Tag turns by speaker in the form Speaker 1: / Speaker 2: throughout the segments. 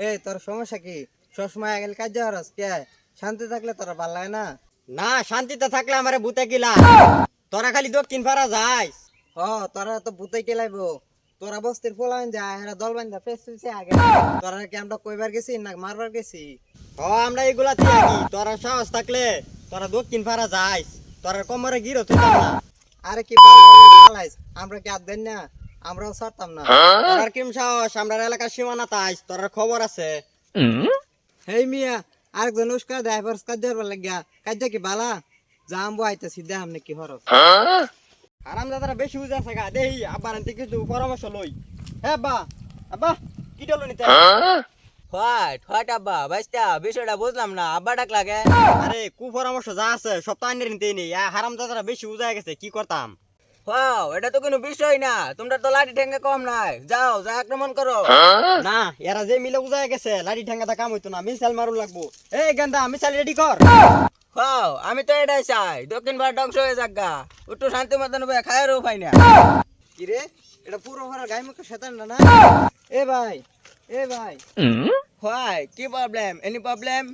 Speaker 1: এই তোর সমস্যা কি সবসময় আগেল কাজ যাওয়ার কে শান্তি থাকলে তোরা ভালো লাগে না
Speaker 2: না শান্তিতে থাকলে আমারে ভূতে গিলা তোরা খালি দক্ষিণ পাড়া যাইস
Speaker 1: হ তোরা তো ভূতে কেলাইবো তোরা বস্তির পোলাইন যায় এরা দল বান্ধা ফেস ফেসে আগে তোরা কি আমরা কইবার গেছি না মারবার গেছি
Speaker 2: ও আমরা এগুলা থাকি তোরা সাহস থাকলে তোরা দক্ষিণ পাড়া যাইস তোরা কোমরে গিরো তুই
Speaker 1: আরে কি পালাইস আমরা কি আর দেন না আমরাও ছাড়তাম না।
Speaker 2: তোরার কিম সাহস? আমরা এলাকার সীমানা তোরার খবর আছে?
Speaker 1: হেই মিয়া আরেকজন উস্কা দেয় কাজ যাবার লাগিয়া কাজ কি বালা? জামবো আইতেছি দেখ আমনে কি হরস
Speaker 2: আরাম দাদারা বেশি উজা থাকা দেহি আবার আনতে কিছু পরামর্শ লই। হ্যাঁ বা আব্বা কি ডলো নিতে?
Speaker 3: হোয়াট হোয়াট আব্বা বাইস্তা বিষয়টা বুঝলাম না আব্বা ডাক লাগে।
Speaker 2: আরে কু পরামর্শ যা আছে সপ্তাহ নিতে নেই। হারাম দাদারা বেশি উজা গেছে কি করতাম?
Speaker 3: ওয়াও এটা তো কোনো বিষয় না। তোমরা তো লাঠি ঠেঙ্গে কম নাই। যাও যা আক্রমণ করো।
Speaker 2: না এরা যে মিলে উজা গেছে লাঠি ঠেঙ্গাটা কাম হইতো না। মিসাইল মারুন লাগবো। এই গেন্দা মিসাইল রেডি কর।
Speaker 3: ওয়াও আমি তো এটাই চাই। দক্ষিণ ভারত ধ্বংস হয়ে যাক গা। একটু শান্তি মতন ভাই খায়েরও পাই না।
Speaker 1: কি রে এটা পুরো ভরা গায়ে মুখে শয়তান না না? এ ভাই এ ভাই।
Speaker 3: হোয়াই কি problem any problem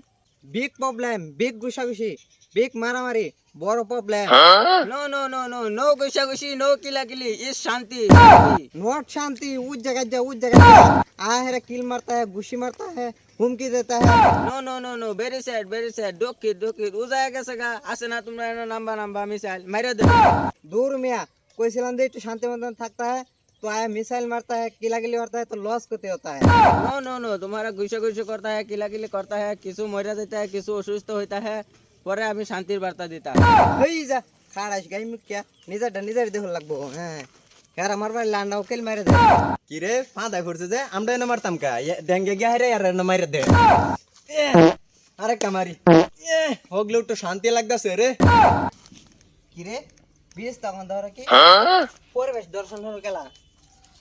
Speaker 1: big problem big ঘুষাঘুষি big মারামারি বড়
Speaker 3: problem no no no no no ঘুষাঘুষি no কিলাকিলি ইস शांति
Speaker 1: नॉट शांति उस जगह जा उस जगह आया है किल मारता है घुषी मारता है हुमकी देता है
Speaker 3: no no no no very sad very sad डोकी डोकी उस आया कैसे का ऐसे ना तुमने नंबा नंबा मिसाइल मेरे
Speaker 1: दूर मियाँ कोई तो शांति थकता है तो आया मिसाइल मारता है किला गिली मारता है तो लॉस करते होता है
Speaker 3: नो नो नो तुम्हारा गुस्सा गुस्सा करता है किला किली करता है किसु मरा देता है किसु অসুস্থ होता है পরে আমি শান্তির বার্তা দিতাম
Speaker 1: হেই যা খাড়াস গাই মুখিয়া নিজেরটা নিজের দেহ লাগবো হ্যাঁ यार আমার বাড়ি লান্ডা উকিল মেরে দে
Speaker 2: কি রে ফাঁদায় পড়ছে যে আমরা এনে মারতাম কা ডেঙ্গে গিয়া হেরে আর এনে মাইরে দে আরে কামারি হগলে একটু শান্তি লাগতাছে রে
Speaker 1: কি রে বিশ তখন ধরো কি পরিবেশ দর্শন হলো গেলা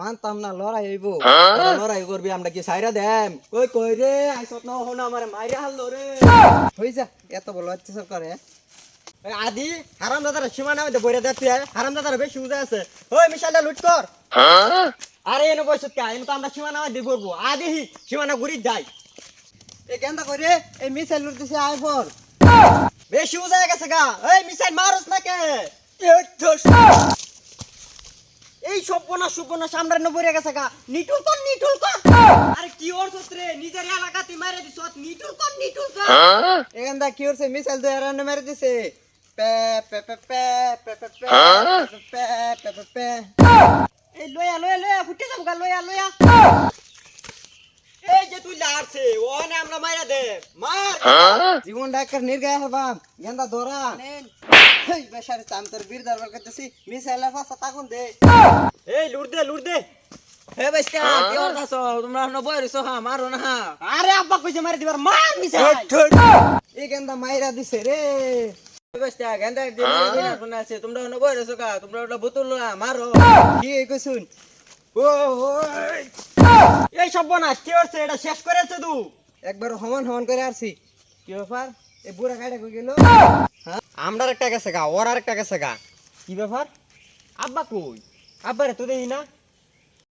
Speaker 1: মানতাম না লড়াই হইব।
Speaker 2: লড়াই করবি আমরা কি সাইরা দেম? কই কই রে? আইসত না হো না আমারে মাইরে হাললো রে।
Speaker 1: হই যা এত বলো অত্যাচার করে
Speaker 2: আদি হারাম দাদারা সীমানা মধ্যে বইরে দেখতে হারাম দাদারা বেশি উজা আছে। ওই মিশালটা লুট কর। আরে এনে বসত কা? এনে তো আমরা সীমানা মধ্যে বলব আদি সীমানা ঘুরি যাই।
Speaker 1: এ কেনটা করে এই মিসাইল লুটতেছে আই ফর
Speaker 2: বেশি উজা গেছে গা। এই মিসাইল মারস না কে? এই সপনা সুপনা সামনে নবরে গেছে গা। নিটুল কর নিটুল কর। আরে কি অর্থ রে? নিজের এলাকাতে মারে দিছ। নিটুল কর নিটুল কর।
Speaker 1: এখানটা কি হচ্ছে? মিসাইল তো এরান্ডে মেরে দিছে। পে পে পে পে পে পে পে পে পে পে পে।
Speaker 2: এই লয়া লয়া লয়া ফুটে যাব গা লয়া লয়া এই যে তুই লাড়ছে ওনে আমরা মাইরা দে। মার।
Speaker 1: জীবন ডাক্তার নির্গায় হবাম গেন্দা ধরা। হেই বেশারে চাম তোর বীর দরবার করতেছি মিসাইল ফাঁসা তাকুন দে।
Speaker 2: এই লুট দে লুট দে।
Speaker 3: হে বাইস্তা কি করতাছ? তোমরা এখনও বই রইছো হা মারো না হা
Speaker 2: আরে আব্বা কইছে মারি দিবার মার মিসাইল।
Speaker 1: এই গেন্দা মাইরা দিছে রে।
Speaker 3: হে গেন্দা দিন দিন শুনে তোমরা এখনও বই রইছো কা? তোমরা ওটা বুতুল মারো।
Speaker 1: কি এই কইছুন? ও
Speaker 2: এই সব না কি হচ্ছে? এটা শেষ করেছে তু।
Speaker 1: একবার সমান সমান করে আসছি কি ব্যাপার? গেল?
Speaker 2: আমরার একটা গেছে গা, ওর আর একটা গেছে গা। কি ব্যাপার? আব্বা কই? আব্বারে তো দেখি না।